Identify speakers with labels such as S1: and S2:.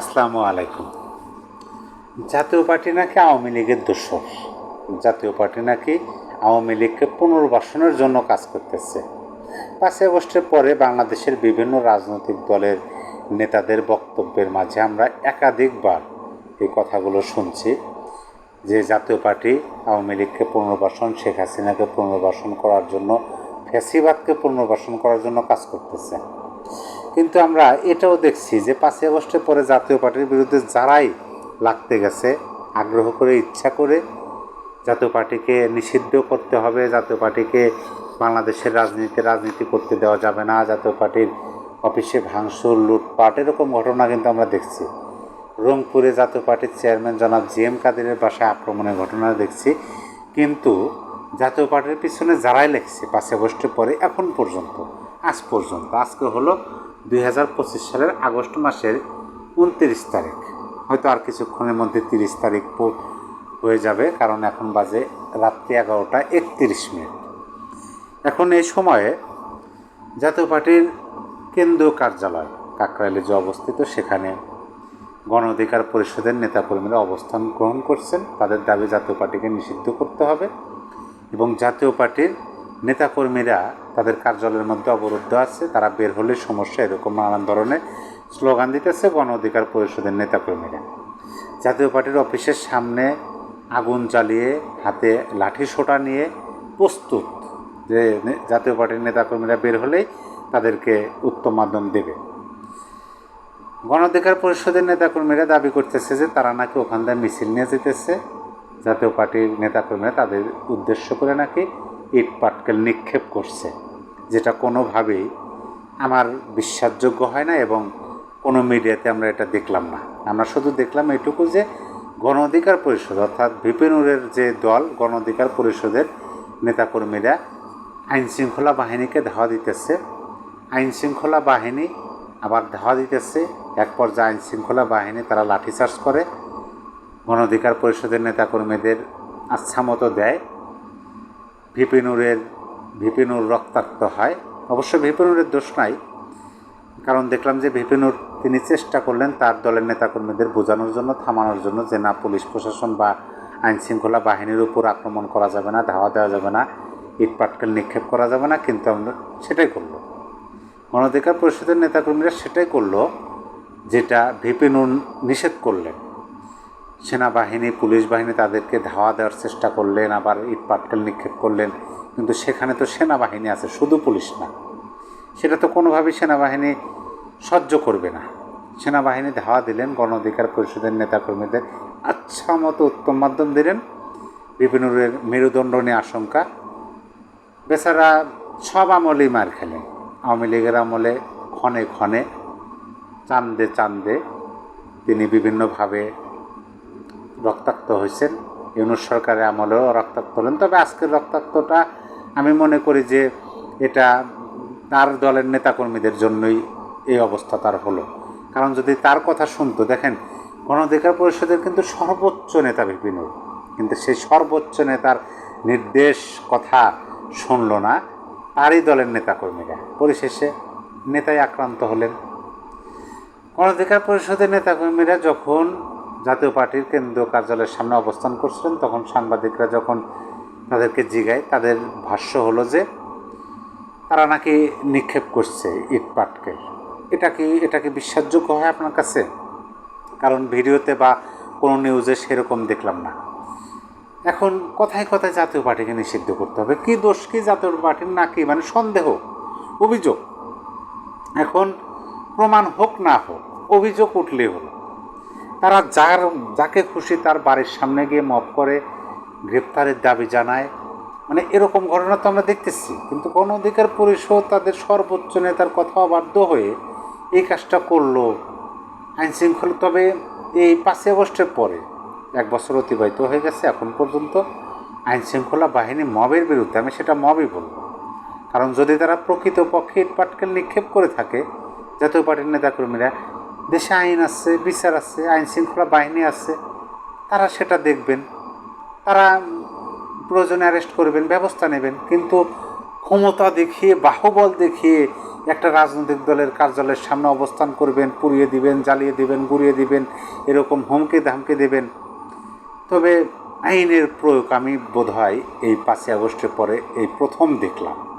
S1: আসসালামু আলাইকুম। জাতীয় পার্টি নাকি আওয়ামী লীগের দোষর? জাতীয় পার্টি নাকি আওয়ামী লীগকে পুনর্বাসনের জন্য কাজ করতেছে। পাঁচই আগস্টের পরে বাংলাদেশের বিভিন্ন রাজনৈতিক দলের নেতাদের বক্তব্যের মাঝে আমরা একাধিকবার এই কথাগুলো শুনছি যে জাতীয় পার্টি আওয়ামী লীগকে পুনর্বাসন, শেখ হাসিনাকে পুনর্বাসন করার জন্য, ফ্যাসিবাদকে পুনর্বাসন করার জন্য কাজ করতেছে। কিন্তু আমরা এটাও দেখছি যে পাঁচই আগস্টের পরে জাতীয় পার্টির বিরুদ্ধে যারাই লাগতে গেছে, আগ্রহ করে, ইচ্ছা করে, জাতীয় পার্টিকে নিষিদ্ধ করতে হবে, জাতীয় পার্টিকে বাংলাদেশের রাজনীতিতে রাজনীতি করতে দেওয়া যাবে না, জাতীয় পার্টির অফিসে ভাঙচুর, লুটপাট, এরকম ঘটনা কিন্তু আমরা দেখছি। রংপুরে জাতীয় পার্টির চেয়ারম্যান জনাব জি এম কাদিরের বাসায় আক্রমণের ঘটনা দেখছি। কিন্তু জাতীয় পার্টির পিছনে যারাই লেখছে পাঁচই আগস্টের পরে, এখন পর্যন্ত আজ পর্যন্ত। আজকে হলো দুই হাজার পঁচিশ সালের আগস্ট মাসের উনত্রিশ তারিখ। হয়তো আর কিছুক্ষণের মধ্যে তিরিশ তারিখ হয়ে যাবে, কারণ এখন বাজে রাত্রি এগারোটা একত্রিশ মিনিট। এখন এই সময়ে জাতীয় পার্টির কেন্দ্রীয় কার্যালয়, কাকরাইলে যে অবস্থিত, সেখানে গণ অধিকার পরিষদের নেতাকর্মীরা অবস্থান গ্রহণ করছেন। তাদের দাবি জাতীয় পার্টিকে নিষিদ্ধ করতে হবে এবং জাতীয় পার্টির নেতাকর্মীরা তাদের কার্যালয়ের মধ্যে অবরুদ্ধ আছে, তারা বের হলে সমস্যা এরকম নানান ধরনের স্লোগান দিতেছে গণ অধিকার পরিষদের নেতাকর্মীরা। জাতীয় পার্টির অফিসের সামনে আগুন জ্বালিয়ে হাতে লাঠি সোটা নিয়ে প্রস্তুত যে জাতীয় পার্টির নেতাকর্মীরা বের হলেই তাদেরকে উত্তম মাধ্যম দেবে। গণ অধিকার পরিষদের নেতাকর্মীরা দাবি করতেছে যে তারা নাকি ওখান থেকে মিছিল নিয়ে যেতেছে। জাতীয় পার্টির নেতাকর্মীরা তাদের উদ্দেশ্য করে নাকি ইট পাটকেল নিক্ষেপ করছে, যেটা কোনোভাবেই আমার বিশ্বাসযোগ্য হয় না এবং কোনো মিডিয়াতে আমরা এটা দেখলাম না। আমরা শুধু দেখলাম এটুকু যে গণ অধিকার পরিষদ, অর্থাৎ বিপিনুরের যে দল, গণ অধিকার পরিষদের নেতাকর্মীরা আইন শৃঙ্খলা বাহিনীকে ধাওয়া দিতেছে। আইন শৃঙ্খলা বাহিনী আবার ধাওয়া দিতেছে। এক পর্যায়ে আইন শৃঙ্খলা বাহিনী তারা লাঠিচার্জ করে। গণ অধিকার পরিষদের নেতাকর্মীদের আচ্ছা মতো দেয়। ভিপিনুরের, ভিপিনুর রক্তাক্ত হয়। অবশ্য ভিপিনুরের দোষ নাই, কারণ দেখলাম যে ভিপিনুর তিনি চেষ্টা করলেন তার দলের নেতাকর্মীদের বোঝানোর জন্য, থামানোর জন্য যে না, পুলিশ প্রশাসন বা আইন শৃঙ্খলা বাহিনীর উপর আক্রমণ করা যাবে না, ধাওয়া দেওয়া যাবে না, ইট পাটকেল নিক্ষেপ করা যাবে না, কিন্তু আমরা সেটাই করল। গণঅধিকার পরিষদের নেতাকর্মীরা সেটাই করল, যেটা ভিপিনুর নিষেধ করলেন। সেনাবাহিনী, পুলিশ বাহিনী তাদেরকে ধাওয়া দেওয়ার চেষ্টা করলেন, আবার ইট পাটকেল নিক্ষেপ করলেন। কিন্তু সেখানে তো সেনাবাহিনী আছে, শুধু পুলিশ না। সেটা তো কোনোভাবেই সেনাবাহিনী সহ্য করবে না। সেনাবাহিনী ধাওয়া দিলেন, গণ অধিকার পরিষদের নেতাকর্মীদের আচ্ছা মতো উত্তম মাধ্যম দিলেন। বিপিনুরের মেরুদণ্ড নিয়ে আশঙ্কা। বেচারা সব আমলেই মার খেলেন। আওয়ামী লীগের আমলে ক্ষণে ক্ষণে, চান্দে চান্দে তিনি বিভিন্নভাবে রক্তাক্ত হয়েছেন। ইউনুস সরকারের আমলেও রক্তাক্ত হলেন। তবে আজকের রক্তাক্তটা আমি মনে করি যে এটা তার দলের নেতাকর্মীদের জন্যই এই অবস্থা তার হলো। কারণ যদি তার কথা শুনতো, দেখেন গণ অধিকার পরিষদের কিন্তু সর্বোচ্চ নেতা বিপিন কিন্তু সেই সর্বোচ্চ নেতার নির্দেশ কথা শুনল না তারই দলের নেতাকর্মীরা। পরিশেষে নেতাই আক্রান্ত হলেন। গণঅধিকার পরিষদের নেতাকর্মীরা যখন জাতীয় পার্টির কেন্দ্রীয় কার্যালয়ের সামনে অবস্থান করছিলেন, তখন সাংবাদিকরা যখন তাদেরকে জিগায়, তাদের ভাষ্য হলো যে তারা নাকি নিক্ষেপ করছে ইট পাটকেল এটা কি এটা কি বিশ্বাসযোগ্য হয় আপনার কাছে? কারণ ভিডিওতে বা কোনো নিউজে সেরকম দেখলাম না। এখন কথায় কথায় জাতীয় পার্টিকে নিষিদ্ধ করতে হবে। কি দোষ, কি জাতীয় পার্টির নাকি মানে সন্দেহ, অভিযোগ। এখন প্রমাণ হোক না হোক, অভিযোগ উঠলেই হলো। তারা যার, যাকে খুশি তার বাড়ির সামনে গিয়ে মপ করে গ্রেপ্তারের দাবি জানায়। মানে এরকম ঘটনা তো আমরা দেখতেছি। কিন্তু গণ অধিকার পরিষদ তাদের সর্বোচ্চ নেতার কথা বাধ্য হয়ে এই কাজটা করল। আইন শৃঙ্খলা তবে এই পাঁচই আগস্টের পরে এক বছর অতিবাহিত হয়ে গেছে এখন পর্যন্ত। আইন শৃঙ্খলা বাহিনী মবের বিরুদ্ধে, আমি সেটা মবই বলব। কারণ যদি তারা প্রকৃতপক্ষে ইট পাটকেল নিক্ষেপ করে থাকে, জাতীয় পার্টির নেতাকর্মীরা দেশে আইন আছে, বিচার আছে, আইন শৃঙ্খলা বাহিনী আছে, তারা সেটা দেখবেন। তারা প্রয়োজনে অ্যারেস্ট করবেন, ব্যবস্থা নেবেন। কিন্তু ক্ষমতা দেখিয়ে, বাহুবল দেখিয়ে একটা রাজনৈতিক দলের কার্যালয়ের সামনে অবস্থান করবেন, পুড়িয়ে দিবেন, জ্বালিয়ে দিবেন, গুড়িয়ে দিবেন, এরকম হুমকি ধামকি দেবেন। তবে আইনের প্রয়োগ আমি বোধহয় এই পাঁচই আগস্টের পরে এই প্রথম দেখলাম।